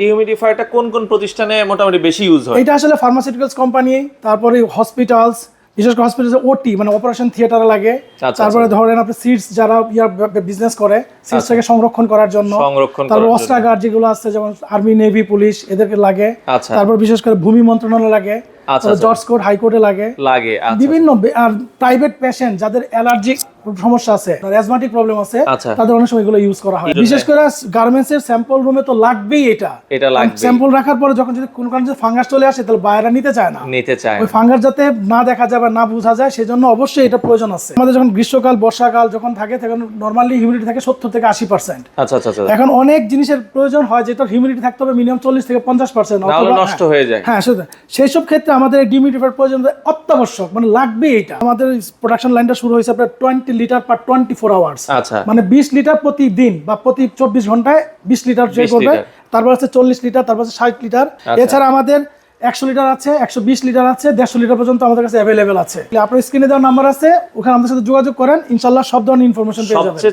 ডিহিউমিডিফায়ারটা কোন কোন প্রতিষ্ঠানে মোটামুটি বেশি ইউজ হয়? এটা আসলে ফার্মাসিউটিক্যালস কোম্পানি তারপরে হসপিটালস বিশেষ করে হসপিটালে ওটি মানে অপারেশন থিয়েটারে লাগে। আচ্ছা, তারপরে ধরেন আপনি সিটস যারা ইয়ার বিজনেস করে সিটস থেকে সংরক্ষণ করার জন্য। সংরক্ষণ তারপর অস্ত্রাগার যেগুলো আছে যেমন আর্মি নেভি পুলিশ এদেরকে লাগে। আচ্ছা। তারপর বিশেষ করে ভূমি মন্ত্রণালয় লাগে। আচ্ছা, আচ্ছা। জর্জ কোর্ট হাইকোর্টে লাগে। লাগে আচ্ছা বিভিন্ন আর প্রাইভেট পেশেন্ট যাদের অ্যালার্জি সমস্যা আছে অ্যাজমাটিক প্রবলেম আছে আচ্ছা। তাদের অনেক সময় এগুলো ইউজ করা হয়। বিশেষ করে গার্মেন্টস এর স্যাম্পল রুমে তো লাগবেই এটা। এটা লাগবেই। স্যাম্পল রাখার পরে যখন যদি কোনো কারণে ফাঙ্গাস চলে আসে তাহলে বাইরে নিতে চায় না। নিতে চায় ওই ফাঙ্গাস যাতে না দেখা যায় বা না বোঝা যায় সেজন্য অবশ্যই এটা প্রয়োজন আছে। আমাদের যখন গ্রীষ্মকাল বর্ষাকাল যখন থাকে তখন নর্মালি হিউমিডিটি থাকে সত্তর থেকে আশি পার্সেন্ট আচ্ছা আচ্ছা আচ্ছা। এখন অনেক জিনিসের প্রয়োজন হয় যেটা হিউমিডিটি থাকতে হবে মিনিমাম চল্লিশ থেকে পঞ্চাশ পার্সেন্ট নষ্ট হয়ে যায়। হ্যাঁ সেটা সেই সব ক্ষেত্রে আমাদের ডিমিডিফায়ার প্রয়োজন অত্যাবশ্যক মানে লাগবে এটা। আমাদের প্রোডাকশন লাইনটা শুরু হয়েছে আপনার twenty litre per twenty four hours আচ্ছা। মানে বিশ লিটার প্রতিদিন বা প্রতি চব্বিশ ঘন্টায় বিশ লিটার যে করবে তারপর আছে চল্লিশ লিটার তারপর আছে ষাট লিটার আচ্ছা। এছাড়া আমাদের একশো লিটার আছে একশো বিশ লিটার আছে দেড়শো লিটার পর্যন্ত আমাদের কাছে অ্যাভেলেবেল আছে। আপনার স্ক্রিনে দেওয়ার নাম্বার আছে ওখানে আমাদের সাথে যোগাযোগ করেন ইনশাল্লাহ সব ধরনের ইনফরমেশন পেয়ে যাবেন।